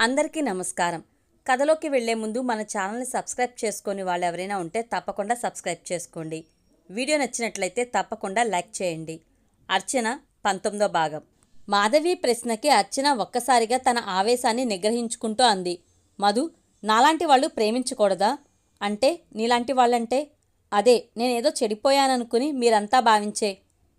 అందరికీ నమస్కారం. కథలోకి వెళ్ళే ముందు మన ఛానల్ని సబ్స్క్రైబ్ చేసుకొని వాళ్ళు ఎవరైనా ఉంటే తప్పకుండా సబ్స్క్రైబ్ చేసుకోండి. వీడియో నచ్చినట్లయితే తప్పకుండా లైక్ చేయండి. అర్చన పంతొమ్మిదో భాగం. మాధవి ప్రశ్నకి అర్చన ఒక్కసారిగా తన ఆవేశాన్ని నిగ్రహించుకుంటూ అంది. మధు నాలాంటి వాళ్ళు ప్రేమించకూడదా? అంటే నీలాంటి వాళ్ళంటే? అదే నేనేదో చెడిపోయాననుకుని మీరంతా భావించే.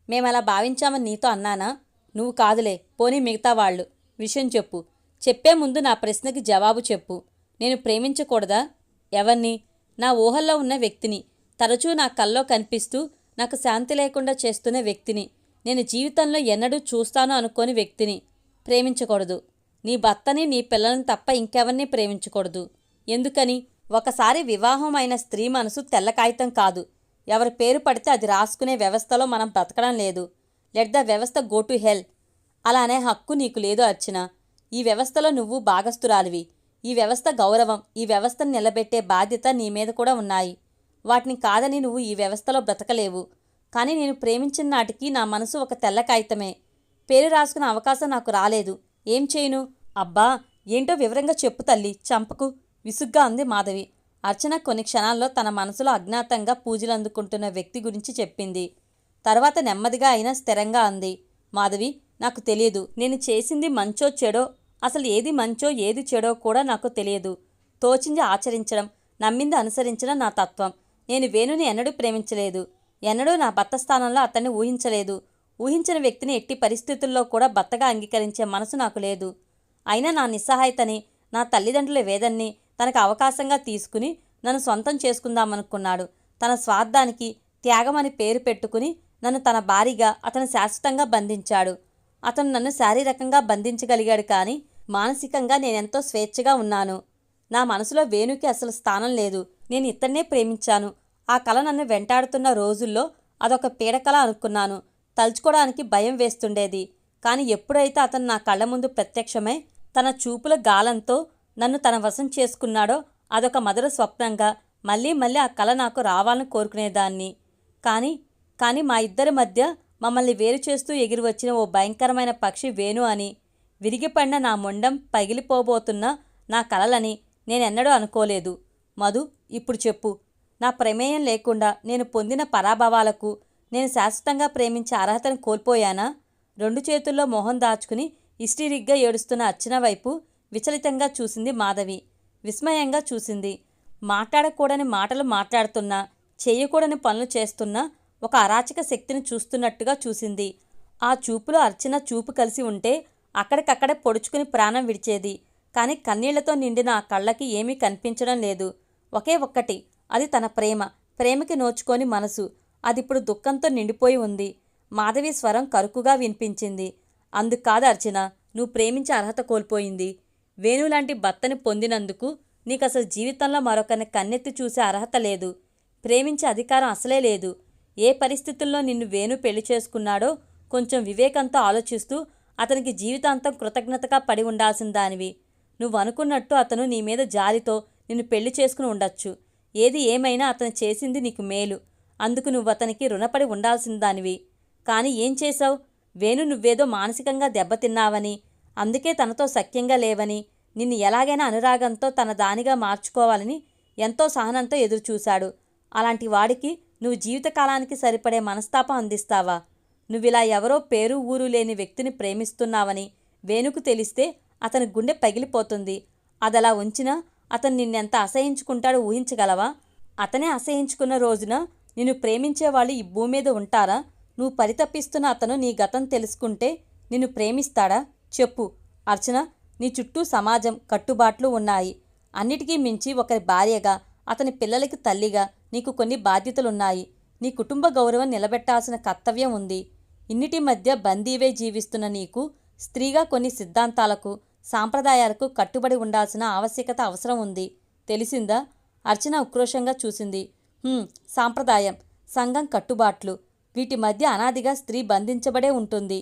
మేమలా భావించామని నీతో అన్నానా? నువ్వు కాదులే పోనీ మిగతా వాళ్ళు. విషయం చెప్పు. చెప్పే ముందు నా ప్రశ్నకి జవాబు చెప్పు. నేను ప్రేమించకూడదా? ఎవరిని? నా ఊహల్లో ఉన్న వ్యక్తిని. తరచూ నా కల్లో కనిపిస్తూ నాకు శాంతి లేకుండా చేస్తున్న వ్యక్తిని. నేను జీవితంలో ఎన్నడూ చూస్తాను అనుకోని వ్యక్తిని ప్రేమించకూడదు. నీ భర్తని నీ పిల్లలను తప్ప ఇంకెవరిని ప్రేమించకూడదు. ఎందుకని? ఒకసారి వివాహం అయిన స్త్రీ మనసు తెల్ల కాగితం కాదు. ఎవరి పేరు పడితే అది రాసుకునే వ్యవస్థలో మనం బ్రతకడం లేదు. లెట్ ద వ్యవస్థ గో టు హెల్. అలానే హక్కు నీకు లేదు అర్చన. ఈ వ్యవస్థలో నువ్వు భాగస్థురాలివి. ఈ వ్యవస్థ గౌరవం ఈ వ్యవస్థను నిలబెట్టే బాధ్యత నీ మీద కూడా ఉన్నాయి. వాటిని కాదని నువ్వు ఈ వ్యవస్థలో బ్రతకలేవు. కానీ నేను ప్రేమించిన నాటికి నా మనసు ఒక తెల్ల కాగితమే. పేరు రాసుకునే అవకాశం నాకు రాలేదు. ఏం చేయను? అబ్బా ఏంటో వివరంగా చెప్పు తల్లి చంపకు. విసుగ్గా అంది మాధవి. అర్చన కొన్ని క్షణాల్లో తన మనసులో అజ్ఞాతంగా పూజలు అందుకుంటున్న వ్యక్తి గురించి చెప్పింది. తర్వాత నెమ్మదిగా అయినా స్థిరంగా అంది. మాధవి నాకు తెలియదు నేను చేసింది మంచో చెడో అసలు ఏది మంచో ఏది చెడో కూడా నాకు తెలియదు. తోచింది ఆచరించడం నమ్మింది అనుసరించడం నా తత్వం. నేను వేణుని ఎన్నడూ ప్రేమించలేదు. ఎన్నడూ నా భర్త స్థానంలో అతన్ని ఊహించలేదు. ఊహించిన వ్యక్తిని ఎట్టి పరిస్థితుల్లో కూడా భర్తగా అంగీకరించే మనసు నాకు లేదు. అయినా నా నిస్సహాయతని నా తల్లిదండ్రుల వేదన్ని తనకు అవకాశంగా తీసుకుని నన్ను సొంతం చేసుకుందామనుకున్నాడు. తన స్వార్థానికి త్యాగమని పేరు పెట్టుకుని నన్ను తన భారీగా అతను శాశ్వతంగా బంధించాడు. అతను నన్ను శారీరకంగా బంధించగలిగాడు కానీ మానసికంగా నేనెంతో స్వేచ్ఛగా ఉన్నాను. నా మనసులో వేణుకి అసలు స్థానం లేదు. నేను ఇతన్నే ప్రేమించాను. ఆ కళ నన్ను వెంటాడుతున్న రోజుల్లో అదొక పీడకల అనుకున్నాను. తలుచుకోవడానికి భయం వేస్తుండేది. కానీ ఎప్పుడైతే అతను నా కళ్ళ ముందు ప్రత్యక్షమై తన చూపుల గాలంతో నన్ను తన వశం చేసుకున్నాడో అదొక మధుర స్వప్నంగా మళ్ళీ మళ్ళీ ఆ కళ నాకు రావాలని కోరుకునేదాన్ని. కానీ కానీ మా ఇద్దరి మధ్య మమ్మల్ని వేరు చేస్తూ ఎగిరి వచ్చిన ఓ భయంకరమైన పక్షి వేణు అని విరిగిపడిన నా మొండం పగిలిపోబోతున్న నా కలలని నేనెన్నడూ అనుకోలేదు. మధు ఇప్పుడు చెప్పు. నా ప్రమేయం లేకుండా నేను పొందిన పరాభవాలకు నేను శాశ్వతంగా ప్రేమించే అర్హతను కోల్పోయానా? రెండు చేతుల్లో మొహం దాచుకుని ఇస్టిరిగ్గా ఏడుస్తున్న అర్చన వైపు విచలితంగా చూసింది మాధవి. విస్మయంగా చూసింది. మాట్లాడకూడని మాటలు మాట్లాడుతున్నా చేయకూడని పనులు చేస్తున్నా ఒక అరాచక శక్తిని చూస్తున్నట్టుగా చూసింది. ఆ చూపులో అర్చన చూపు కలిసి ఉంటే అక్కడికక్కడే పొడుచుకుని ప్రాణం విడిచేది. కానీ కన్నీళ్ళతో నిండిన ఆ కళ్ళకి ఏమీ కనిపించడం లేదు. ఒకే ఒక్కటి అది తన ప్రేమ. ప్రేమకి నోచుకొని మనసు. అదిప్పుడు దుఃఖంతో నిండిపోయి ఉంది. మాధవి స్వరం కరుకుగా వినిపించింది. అందుకాదు అర్చన నువ్వు ప్రేమించే అర్హత కోల్పోయింది. వేణులాంటి భర్తని పొందినందుకు నీకు అసలు జీవితంలో మరొకరిని కన్నెత్తి చూసే అర్హత లేదు. ప్రేమించే అధికారం అసలే లేదు. ఏ పరిస్థితుల్లో నిన్ను వేణు పెళ్ళి చేసుకున్నాడో కొంచెం వివేకంతో ఆలోచిస్తూ అతనికి జీవితాంతం కృతజ్ఞతగా పడి ఉండాల్సిన దానివి. నువ్వు అనుకున్నట్టు అతను నీ మీద జాలితో నిన్ను పెళ్ళి చేసుకుని ఉండొచ్చు. ఏది ఏమైనా అతను చేసింది నీకు మేలు. అందుకు నువ్వు అతనికి రుణపడి ఉండాల్సిన దానివి. కానీ ఏం చేశావు? వేణు నువ్వేదో మానసికంగా దెబ్బతిన్నావని అందుకే తనతో సఖ్యంగా లేవని నిన్ను ఎలాగైనా అనురాగంతో తన దానిగా మార్చుకోవాలని ఎంతో సహనంతో ఎదురుచూశాడు. అలాంటి వాడికి నువ్వు జీవితకాలానికి సరిపడే మనస్తాపం అందిస్తావా? నువ్విలా ఎవరో పేరు ఊరు లేని వ్యక్తిని ప్రేమిస్తున్నావని వేణుకు తెలిస్తే అతని గుండె పగిలిపోతుంది. అదలా ఉంచినా అతను నిన్నెంత అసహించుకుంటాడో ఊహించగలవా? అతనే అసహించుకున్న రోజున నిన్ను ప్రేమించేవాళ్ళు ఈ భూమి మీద ఉంటారా? నువ్వు పరితపిస్తున్న అతను నీ గతం తెలుసుకుంటే నిన్ను ప్రేమిస్తాడా? చెప్పు. అర్చన నీ చుట్టూ సమాజం కట్టుబాట్లు ఉన్నాయి. అన్నిటికీ మించి ఒకరి భార్యగా అతని పిల్లలకి తల్లిగా నీకు కొన్ని బాధ్యతలున్నాయి. నీ కుటుంబ గౌరవం నిలబెట్టాల్సిన కర్తవ్యం ఉంది. ఇన్నిటి మధ్య బందీవే జీవిస్తున్న నీకు స్త్రీగా కొన్ని సిద్ధాంతాలకు సాంప్రదాయాలకు కట్టుబడి ఉండాల్సిన ఆవశ్యకత అవసరం ఉంది. తెలిసిందా? అర్చన ఉక్రోషంగా చూసింది. సాంప్రదాయం సంఘం కట్టుబాట్లు వీటి మధ్య అనాదిగా స్త్రీ బంధించబడే ఉంటుంది.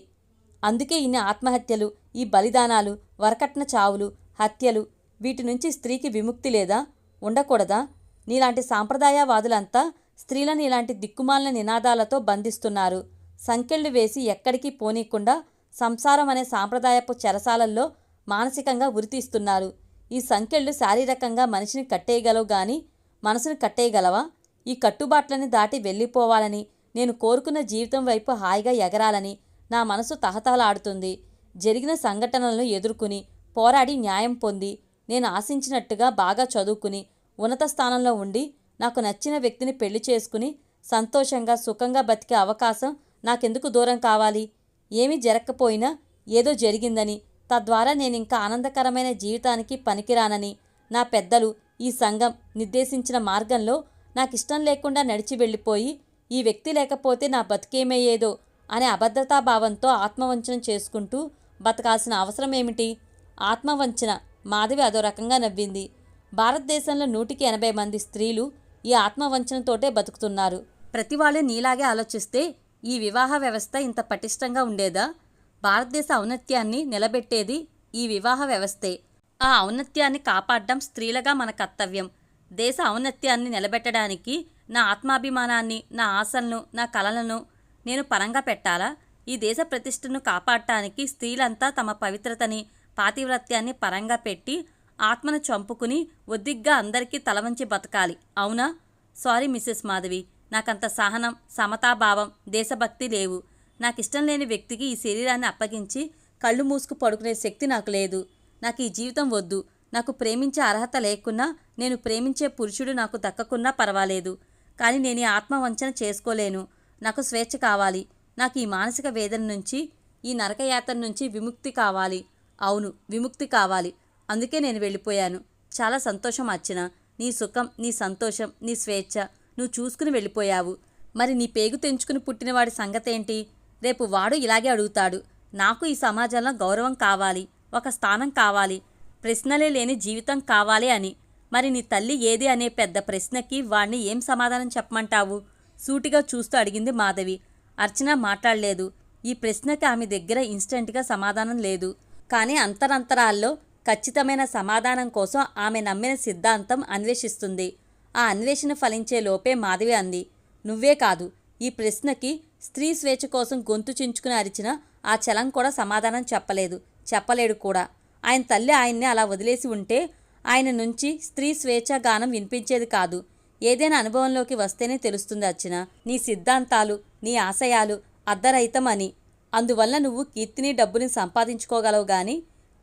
అందుకే ఇన్ని ఆత్మహత్యలు ఈ బలిదానాలు వరకట్న చావులు హత్యలు వీటి నుంచి స్త్రీకి విముక్తి లేదా? ఉండకూడదా? నీలాంటి సాంప్రదాయవాదులంతా స్త్రీలను ఇలాంటి దిక్కుమాలిన నినాదాలతో బంధిస్తున్నారు. సంకెళ్ళు వేసి ఎక్కడికి పోనీకుండా సంసారం అనే సాంప్రదాయపు చెరసాలల్లో మానసికంగా ఉరితీస్తున్నారు. ఈ సంకెళ్ళు శారీరకంగా మనిషిని కట్టేయగలవు గాని మనసుని కట్టేయగలవా? ఈ కట్టుబాట్లని దాటి వెళ్ళిపోవాలని నేను కోరుకున్న జీవితం వైపు హాయిగా ఎగరాలని నా మనసు తహతహలాడుతుంది. జరిగిన సంఘటనలను ఎదుర్కొని పోరాడి న్యాయం పొంది నేను ఆశించినట్టుగా బాగా చదువుకుని ఉన్నత స్థానంలో ఉండి నాకు నచ్చిన వ్యక్తిని పెళ్ళి చేసుకుని సంతోషంగా సుఖంగా బతికే అవకాశం నాకెందుకు దూరం కావాలి? ఏమీ జరగకపోయినా ఏదో జరిగిందని. తద్వారా నేను ఇంకా ఆనందకరమైన జీవితానికి పనికిరానని. నా పెద్దలు ఈ సంఘం నిర్దేశించిన మార్గంలో నాకు ఇష్టం లేకుండా నడిచి వెళ్ళిపోయి ఈ వ్యక్తి లేకపోతే నా బతికేమయ్యేదో అనే అభద్రతాభావంతో ఆత్మవంచన చేసుకుంటూ బతకాల్సిన అవసరం ఏమిటి ఆత్మవంచన మాధవి అదో రకంగా నవ్వింది. భారతదేశంలో నూటికి ఎనభై మంది స్త్రీలు ఈ ఆత్మవంచనతోటే బతుకుతున్నారు. ప్రతి వాళ్ళు నీలాగే ఆలోచిస్తే ఈ వివాహ వ్యవస్థ ఇంత పటిష్టంగా ఉండేదా? భారతదేశ ఔన్నత్యాన్ని నిలబెట్టేది ఈ వివాహ వ్యవస్థే. ఆ ఔన్నత్యాన్ని కాపాడడం స్త్రీలుగా మన కర్తవ్యం. దేశ ఔన్నత్యాన్ని నిలబెట్టడానికి నా ఆత్మాభిమానాన్ని నా ఆశలను నా కలలను నేను పరంగా పెట్టాలా? ఈ దేశ ప్రతిష్టను కాపాడటానికి స్త్రీలంతా తమ పవిత్రతని పాతివ్రత్యాన్ని పరంగా పెట్టి ఆత్మను చంపుకుని ఒద్దిగ్గా అందరికీ తలవంచి బతకాలి. అవునా? Sorry missus Madhavi. నాకంత సహనం సమతాభావం దేశభక్తి లేవు. నాకిష్టం లేని వ్యక్తికి ఈ శరీరాన్ని అప్పగించి కళ్ళు మూసుకు పడుకునే శక్తి నాకు లేదు. నాకు ఈ జీవితం వద్దు. నాకు ప్రేమించే అర్హత లేకున్నా నేను ప్రేమించే పురుషుడు నాకు దక్కకున్నా పర్వాలేదు. కానీ నేను ఈ ఆత్మవంచన చేసుకోలేను. నాకు స్వేచ్ఛ కావాలి. నాకు ఈ మానసిక వేదన నుంచి ఈ నరకయాత్ర నుంచి విముక్తి కావాలి. అవును విముక్తి కావాలి. అందుకే నేను వెళ్ళిపోయాను. చాలా సంతోషం అచ్చిన నీ సుఖం నీ సంతోషం నీ స్వేచ్ఛ. నువ్వు చూసుకుని వెళ్ళిపోయావు. మరి నీ పేగు తెంచుకుని పుట్టినవాడి సంగతేంటి? రేపు వాడు ఇలాగే అడుగుతాడు. నాకు ఈ సమాజంలో గౌరవం కావాలి ఒక స్థానం కావాలి ప్రశ్నలే లేని జీవితం కావాలి అని. మరి నీ తల్లి ఏది అనే పెద్ద ప్రశ్నకి వాణ్ణి ఏం సమాధానం చెప్పమంటావు? సూటిగా చూస్తూ అడిగింది మాధవి. అర్చన మాట్లాడలేదు. ఈ ప్రశ్నకి ఆమె దగ్గర ఇన్స్టెంట్గా సమాధానం లేదు. కానీ అంతరంతరాల్లో ఖచ్చితమైన సమాధానం కోసం ఆమె నమ్మిన సిద్ధాంతం అన్వేషిస్తుంది. ఆ అన్వేషణ ఫలించే లోపే మాధవి అంది. నువ్వే కాదు ఈ ప్రశ్నకి స్త్రీ స్వేచ్ఛ కోసం గొంతు చించుకుని అరిచిన ఆ చలం కూడా సమాధానం చెప్పలేదు. చెప్పలేడు కూడా. ఆయన తల్లి ఆయన్ని అలా వదిలేసి ఉంటే ఆయన నుంచి స్త్రీ స్వేచ్ఛ గానం వినిపించేది కాదు. ఏదైనా అనుభవంలోకి వస్తేనే తెలుస్తుంది అర్చన. నీ సిద్ధాంతాలు నీ ఆశయాలు అర్ధరహితమని. అందువల్ల నువ్వు కీర్తిని డబ్బుని సంపాదించుకోగలవు గాని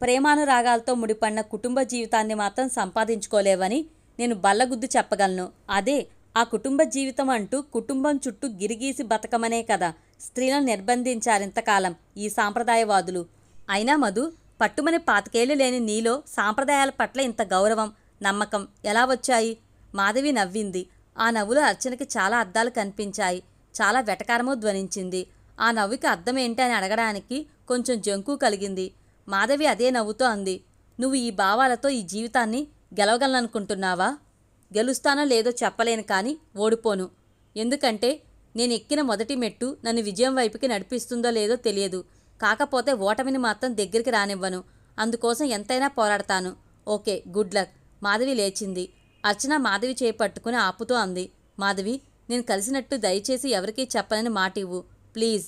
ప్రేమానురాగాలతో ముడిపడిన కుటుంబ జీవితాన్ని మాత్రం సంపాదించుకోలేవని నేను బల్లగుద్దు చెప్పగలను. అదే ఆ కుటుంబ జీవితం అంటూ కుటుంబం చుట్టూ గిరిగీసి బతకమనే కదా స్త్రీలను నిర్బంధించారింతకాలం ఈ సాంప్రదాయవాదులు. అయినా మధు పట్టుమని పాతికేళ్ళు లేని నీలో సాంప్రదాయాల పట్ల ఇంత గౌరవం నమ్మకం ఎలా వచ్చాయి? మాధవి నవ్వింది. ఆ నవ్వులో అర్చనకి చాలా అద్దాలు కనిపించాయి. చాలా వెటకారమో ధ్వనించింది. ఆ నవ్వుకి అర్థం ఏంటి అని అడగడానికి కొంచెం జంకు కలిగింది. మాధవి అదే నవ్వుతో అంది. నువ్వు ఈ భావాలతో ఈ జీవితాన్ని గెలవగలననుకుంటున్నావా? గెలుస్తానో లేదో చెప్పలేను కానీ ఓడిపోను. ఎందుకంటే నేను ఎక్కిన మొదటి మెట్టు నన్ను విజయం వైపుకి నడిపిస్తుందో లేదో తెలియదు. కాకపోతే ఓటమిని మాత్రం దగ్గరికి రానివ్వను. అందుకోసం ఎంతైనా పోరాడతాను. Okay good luck. మాధవి లేచింది. అర్చన మాధవి చేపట్టుకుని ఆపుతూ అంది. మాధవి నేను కలిసినట్టు దయచేసి ఎవరికీ చెప్పనని మాట ఇవ్వు ప్లీజ్.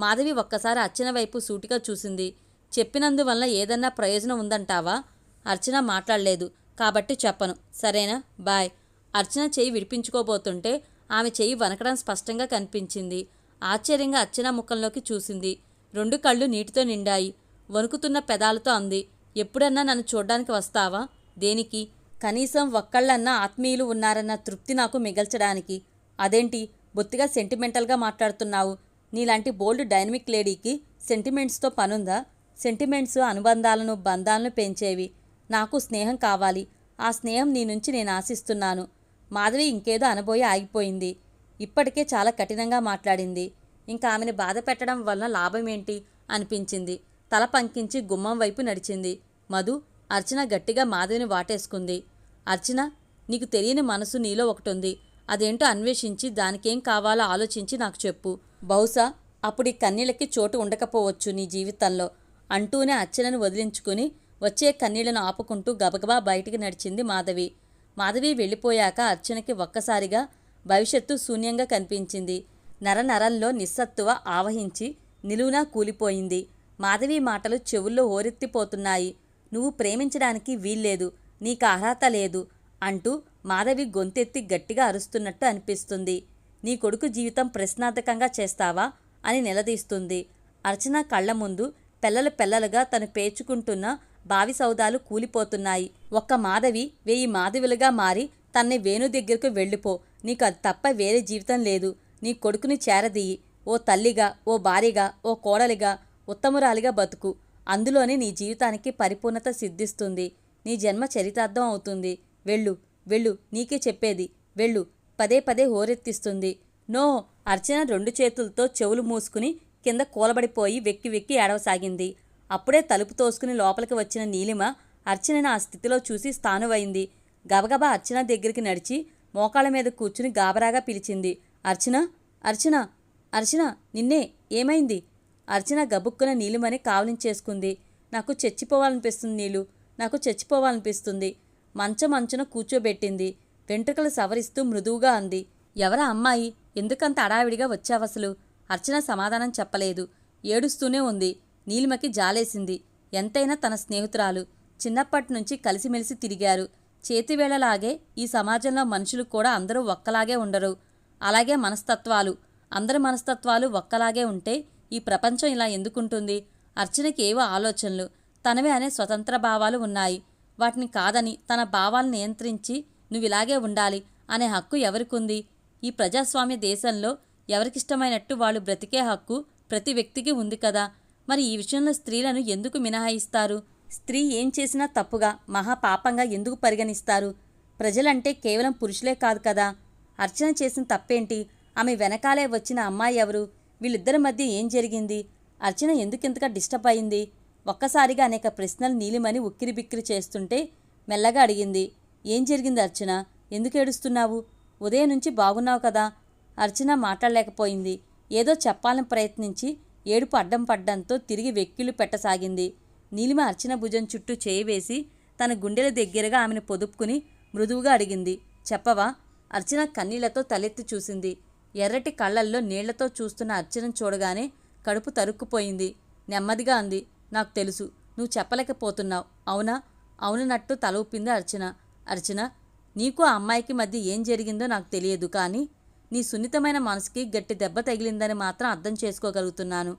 మాధవి ఒక్కసారి అర్చన వైపు సూటిగా చూసింది. చెప్పినందువల్ల ఏదన్నా ప్రయోజనం ఉందంటావా? అర్చన మాట్లాడలేదు. కాబట్టి చెప్పను. సరేనా? బాయ్. అర్చన చెయ్యి విడిపించుకోబోతుంటే ఆమె చెయ్యి వనకడం స్పష్టంగా కనిపించింది. ఆశ్చర్యంగా అర్చన ముఖంలోకి చూసింది. రెండు కళ్ళు నీటితో నిండాయి. వణుకుతున్న పెదాలతో అంది. ఎప్పుడన్నా నన్ను చూడ్డానికి వస్తావా? దేనికి? కనీసం ఒక్కళ్ళన్నా ఆత్మీయులు ఉన్నారన్న తృప్తి నాకు మిగల్చడానికి. అదేంటి? బొత్తిగా సెంటిమెంటల్గా మాట్లాడుతున్నావు. నీలాంటి బోల్డ్ డైనమిక్ లేడీకి సెంటిమెంట్స్తో పనుందా? సెంటిమెంట్స్ అనుబంధాలను బంధాలను పెంచేవి. నాకు స్నేహం కావాలి. ఆ స్నేహం నీ నుంచి నేను ఆశిస్తున్నాను. మాధవి ఇంకేదో అనబోయి ఆగిపోయింది. ఇప్పటికే చాలా కఠినంగా మాట్లాడింది. ఇంకా ఆమెను బాధ పెట్టడం వలన లాభం ఏంటి? అనిపించింది. తల పంకించి గుమ్మం వైపు నడిచింది. మధు అర్చన గట్టిగా మాధవిని వాటేసుకుంది. అర్చన నీకు తెలియని మనసు నీలో ఒకటుంది. అదేంటో అన్వేషించి దానికేం కావాలో ఆలోచించి నాకు చెప్పు. బహుశా అప్పుడు ఈ కన్నీళ్ళకి చోటు ఉండకపోవచ్చు నీ జీవితంలో. అంటూనే అర్చనను వదిలించుకుని వచ్చే కన్నీళ్ళను ఆపుకుంటూ గబగబా బయటికి నడిచింది మాధవి. మాధవి వెళ్ళిపోయాక అర్చనకి ఒక్కసారిగా భవిష్యత్తు శూన్యంగా కనిపించింది. నరనరంలో నిస్సత్తువ ఆవహించి నిలువునా కూలిపోయింది. మాధవి మాటలు చెవుల్లో ఓరెత్తిపోతున్నాయి. నువ్వు ప్రేమించడానికి వీల్లేదు. నీకు అర్హత లేదు అంటూ మాధవి గొంతెత్తి గట్టిగా అరుస్తున్నట్టు అనిపిస్తుంది. నీ కొడుకు జీవితం ప్రశ్నార్థకంగా చేస్తావా? అని నిలదీస్తుంది. అర్చన కళ్ళ ముందు పెల్లలు పెల్లలుగా తను పేర్చుకుంటున్న బావి సౌదాలు కూలిపోతున్నాయి. ఒక్క మాధవి వెయ్యి మాధవులుగా మారి తన్ని వేణు దగ్గరకు వెళ్ళిపో. నీకు అది తప్ప వేరే జీవితం లేదు. నీ కొడుకుని చేరదీయి. ఓ తల్లిగా ఓ భార్యగా ఓ కోడలిగా ఉత్తమురాలిగా బతుకు. అందులోనే నీ జీవితానికి పరిపూర్ణత సిద్ధిస్తుంది. నీ జన్మ చరితార్థం అవుతుంది. వెళ్ళు వెళ్ళు నీకే చెప్పేది. వెళ్ళు పదే పదే హోరెత్తిస్తుంది. నో అర్చన రెండు చేతులతో చెవులు మూసుకుని కింద కూలబడిపోయి వెక్కి వెక్కి ఏడవసాగింది. అప్పుడే తలుపు తోసుకుని లోపలికి వచ్చిన నీలిమ అర్చనని ఆ స్థితిలో చూసి స్థానువైంది. గబగబా అర్చన దగ్గరికి నడిచి మోకాళ్ళ మీద కూర్చుని గాబరాగా పిలిచింది. అర్చన? అర్చన? అర్చన నిన్నే ఏమైంది? అర్చన గబుక్కున నీలిమని కావలించేసుకుంది. నాకు చచ్చిపోవాలనిపిస్తుంది నీళ్ళు నాకు చచ్చిపోవాలనిపిస్తుంది. మంచం అంచున కూర్చోబెట్టింది. వెంట్రుకలు సవరిస్తూ మృదువుగా అంది. ఎవరా అమ్మాయి? ఎందుకంత అడావిడిగా వచ్చావసలు? అర్చన సమాధానం చెప్పలేదు. ఏడుస్తూనే ఉంది. నీలిమకి జాలేసింది. ఎంతైనా తన స్నేహితురాలు. చిన్నప్పటి నుంచి కలిసిమెలిసి తిరిగారు. చేతివేళలాగే ఈ సమాజంలో మనుషులు కూడా అందరూ ఒక్కలాగే ఉండరు. అలాగే మనస్తత్వాలు. అందరి మనస్తత్వాలు ఒక్కలాగే ఉంటే ఈ ప్రపంచం ఇలా ఎందుకుంటుంది? అర్చనకి ఏవో ఆలోచనలు. తనవే అనే స్వతంత్ర భావాలు ఉన్నాయి. వాటిని కాదని తన భావాలను నియంత్రించి నువ్వు ఇలాగే ఉండాలి అనే హక్కు ఎవరికుంది? ఈ ప్రజాస్వామ్య దేశంలో ఎవరికిష్టమైనట్టు వాళ్ళు బ్రతికే హక్కు ప్రతి వ్యక్తికి ఉంది కదా. మరి ఈ విషయంలో స్త్రీలను ఎందుకు మినహాయిస్తారు? స్త్రీ ఏం చేసినా తప్పుగా మహాపాపంగా ఎందుకు పరిగణిస్తారు? ప్రజలంటే కేవలం పురుషులే కాదు కదా. అర్చన చేసిన తప్పేంటి? ఆమె వెనకాలే వచ్చిన అమ్మాయి ఎవరు? వీళ్ళిద్దరి మధ్య ఏం జరిగింది? అర్చన ఎందుకింతగా డిస్టర్బ్ అయింది? ఒక్కసారిగా అనేక ప్రశ్నలు నీలిమని ఉక్కిరిబిక్కిరి చేస్తుంటే మెల్లగా అడిగింది ఏం జరిగింది అర్చన? ఎందుకు ఏడుస్తున్నావు? ఉదయం నుంచి బాగున్నావు కదా. అర్చన మాట్లాడలేకపోయింది. ఏదో చెప్పాలని ప్రయత్నించి ఏడుపు అడ్డం పడ్డంతో తిరిగి వెక్కిళ్ళు పెట్టసాగింది. నీలిమ అర్చన భుజం చుట్టూ చేయి వేసి తన గుండెల దగ్గరగా ఆమెను పొదుపుకుని మృదువుగా అడిగింది. చెప్పవా? అర్చన కన్నీళ్ళతో తలెత్తి చూసింది. ఎర్రటి కళ్ళల్లో నీళ్ళతో చూస్తున్న అర్చనను చూడగానే కడుపు తరుక్కుపోయింది. నెమ్మదిగా అంది. నాకు తెలుసు. నువ్వు చెప్పలేకపోతున్నావు. అవునా? అవునన్నట్టు తల ఊపింది అర్చన. అర్చన నీకు ఆ అమ్మాయికి మధ్య ఏం జరిగిందో నాకు తెలియదు కానీ నీ సున్నితమైన మనసుకి గట్టి దెబ్బ తగిలిందని మాత్రం అర్థం చేసుకోగలుగుతున్నాను.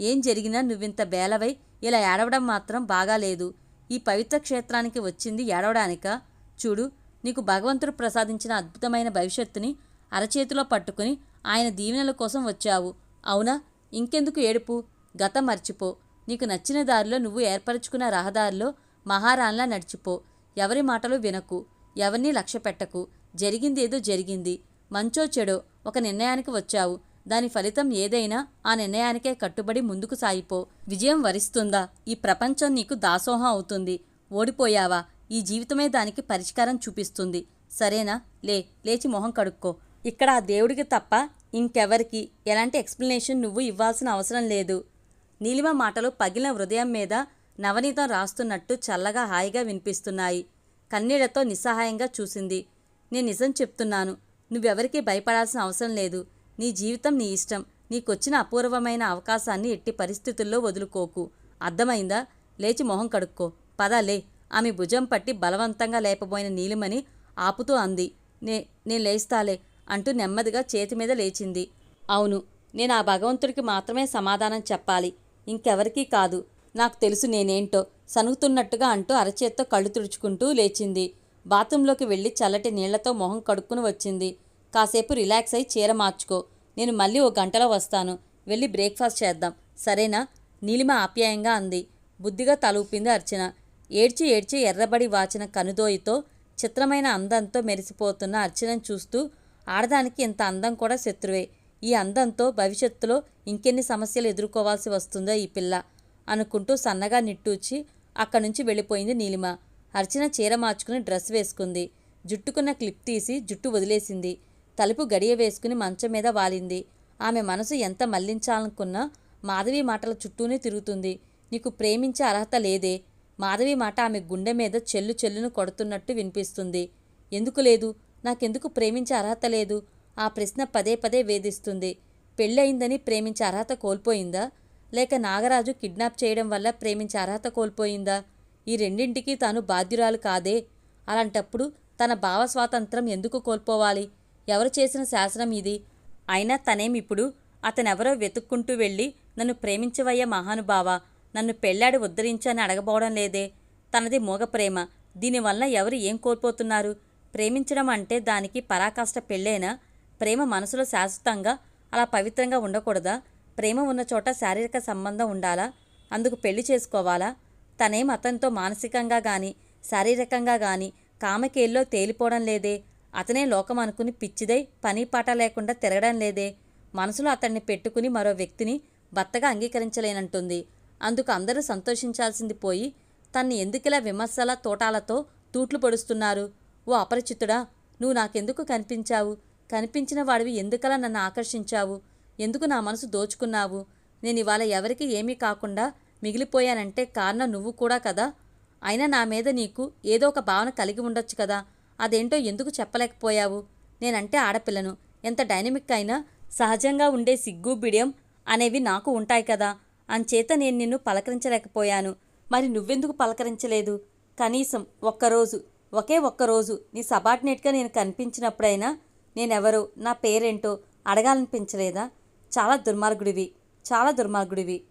ఏం జరిగినా నువ్వింత బేలవై ఇలా ఏడవడం మాత్రం బాగాలేదు. ఈ పవిత్ర క్షేత్రానికి వచ్చింది ఏడవడానికా? చూడు నీకు భగవంతుడు ప్రసాదించిన అద్భుతమైన భవిష్యత్తుని అరచేతిలో పట్టుకుని ఆయన దీవెనల కోసం వచ్చావు. అవునా? ఇంకెందుకు ఏడుపు? గతం మర్చిపో. నీకు నచ్చిన దారిలో నువ్వు ఏర్పరచుకున్న రహదారిలో మహారాణిలా నడిచిపో. ఎవరి మాటలు వినకు. ఎవరిని లక్ష్య పెట్టకు జరిగిందేదో జరిగింది. మంచో చెడో ఒక నిర్ణయానికి వచ్చావు. దాని ఫలితం ఏదైనా ఆ నిర్ణయానికే కట్టుబడి ముందుకు సాగిపో. విజయం వరిస్తుందా? ఈ ప్రపంచం నీకు దాసోహం అవుతుంది. ఓడిపోయావా? ఈ జీవితమే దానికి పరిష్కారం చూపిస్తుంది. సరేనా? లే లేచి మొహం కడుక్కో. ఇక్కడ ఆ దేవుడికి తప్ప ఇంకెవరికి? ఎలాంటి ఎక్స్ప్లెనేషన్ నువ్వు ఇవ్వాల్సిన అవసరం లేదు. నీలిమ మాటలు పగిలిన హృదయం మీద నవనీతం రాస్తున్నట్టు చల్లగా హాయిగా వినిపిస్తున్నాయి. కన్నీళ్ళతో నిస్సహాయంగా చూసింది. నేను నిజం చెప్తున్నాను. నువ్వెవరికీ భయపడాల్సిన అవసరం లేదు. నీ జీవితం నీ ఇష్టం. నీకొచ్చిన అపూర్వమైన అవకాశాన్ని ఎట్టి పరిస్థితుల్లో వదులుకోకు. అర్థమైందా? లేచి మొహం కడుక్కో. పదాలే ఆమె భుజం పట్టి బలవంతంగా లేపబోయిన నీలిమని ఆపుతూ అంది. నే నేను లేస్తాలే అంటూ నెమ్మదిగా చేతి మీద లేచింది. అవును నేను ఆ భగవంతుడికి మాత్రమే సమాధానం చెప్పాలి. ఇంకెవరికీ కాదు. నాకు తెలుసు నేనేంటో సనుగుతున్నట్టుగా అంటూ అరచేత్తో కళ్ళు తుడుచుకుంటూ లేచింది. బాత్రూంలోకి వెళ్ళి చల్లటి నీళ్ళతో మొహం కడుక్కుని వచ్చింది. కాసేపు రిలాక్స్ అయి చీర మార్చుకో. నేను మళ్ళీ ఓ గంటలో వస్తాను. వెళ్ళి బ్రేక్ఫాస్ట్ చేద్దాం. సరేనా? నీలిమ ఆప్యాయంగా అంది. బుద్ధిగా తలూపింది అర్చన. ఏడ్చి ఏడ్చి ఎర్రబడి వాచిన కనుదోయితో చిత్రమైన అందంతో మెరిసిపోతున్న అర్చనను చూస్తూ ఆడదానికి ఇంత అందం కూడా శత్రువే. ఈ అందంతో భవిష్యత్తులో ఇంకెన్ని సమస్యలు ఎదుర్కోవాల్సి వస్తుందో ఈ పిల్ల అనుకుంటూ సన్నగా నిట్టూచి అక్కడి నుంచి వెళ్ళిపోయింది నీలిమ. అర్చన చీర మార్చుకుని డ్రెస్ వేసుకుంది. జుట్టుకున్న క్లిప్ తీసి జుట్టు వదిలేసింది. తలుపు గడియ వేసుకుని మంచం మీద వాలింది. ఆమె మనసు ఎంత మళ్ళించాలనుకున్నా మాధవి మాటల చుట్టూనే తిరుగుతుంది. నీకు ప్రేమించే అర్హత లేదే. మాధవి మాట ఆమె గుండె మీద చెల్లు చెల్లును కొడుతున్నట్టు వినిపిస్తుంది. ఎందుకు లేదు? నాకెందుకు ప్రేమించే అర్హత లేదు? ఆ ప్రశ్న పదే పదే వేధిస్తుంది. పెళ్ళయిందని ప్రేమించే అర్హత కోల్పోయిందా? లేక నాగరాజు కిడ్నాప్ చేయడం వల్ల ప్రేమించే అర్హత కోల్పోయిందా? ఈ రెండింటికి తాను బాధ్యురాలు కాదే. అలాంటప్పుడు తన భావ స్వాతంత్రం ఎందుకు కోల్పోవాలి? ఎవరు చేసిన శాసనం ఇది? అయినా తనేమిప్పుడు అతనెవరో వెతుక్కుంటూ వెళ్ళి నన్ను ప్రేమించవయ్యా మహానుభావ. నన్ను పెళ్ళాడి ఉద్ధరించని అడగబోవడం లేదే. తనది మూగ ప్రేమ దీనివల్ల ఎవరు ఏం కోల్పోతున్నారు? ప్రేమించడం అంటే దానికి పరాకాష్ట పెళ్ళేనా? ప్రేమ మనసులో శాశ్వతంగా అలా పవిత్రంగా ఉండకూడదా? ప్రేమ ఉన్న చోట శారీరక సంబంధం ఉండాలా? అందుకు పెళ్ళి చేసుకోవాలా? తనేం అతనితో మానసికంగా గాని శారీరకంగా గాని కామకేల్లో తేలిపోవడం లేదే. అతనే లోకం అనుకుని పిచ్చిదై పని పాట లేకుండా తిరగడం లేదే. మనసులో అతన్ని పెట్టుకుని మరో వ్యక్తిని భర్తగా అంగీకరించలేనంటుంది. అందుకు అందరూ సంతోషించాల్సింది పోయి తన్ని ఎందుకిలా విమర్శల తోటాలతో తూట్లు పొడుస్తున్నారు? ఓ అపరిచితుడా నువ్వు నాకెందుకు కనిపించావు? కనిపించిన వాడివి ఎందుకలా నన్ను ఆకర్షించావు? ఎందుకు నా మనసు దోచుకున్నావు? నేను ఇవాళ ఎవరికి ఏమీ కాకుండా మిగిలిపోయానంటే కారణం నువ్వు కూడా కదా. అయినా నా మీద నీకు ఏదో ఒక భావన కలిగి ఉండొచ్చు కదా. అదేంటో ఎందుకు చెప్పలేకపోయావు? నేనంటే ఆడపిల్లను. ఎంత డైనమిక్ అయినా సహజంగా ఉండే సిగ్గు బిడియం అనేవి నాకు ఉంటాయి కదా. అంచేత నేను నిన్ను పలకరించలేకపోయాను. మరి నువ్వెందుకు పలకరించలేదు? కనీసం ఒక్కరోజు ఒకే ఒక్కరోజు నీ సబార్డినేట్గా నేను కనిపించినప్పుడైనా నేనెవరో నా పేరేంటో అడగాలనిపించలేదా? చాలా దుర్మార్గుడివి. చాలా దుర్మార్గుడివి.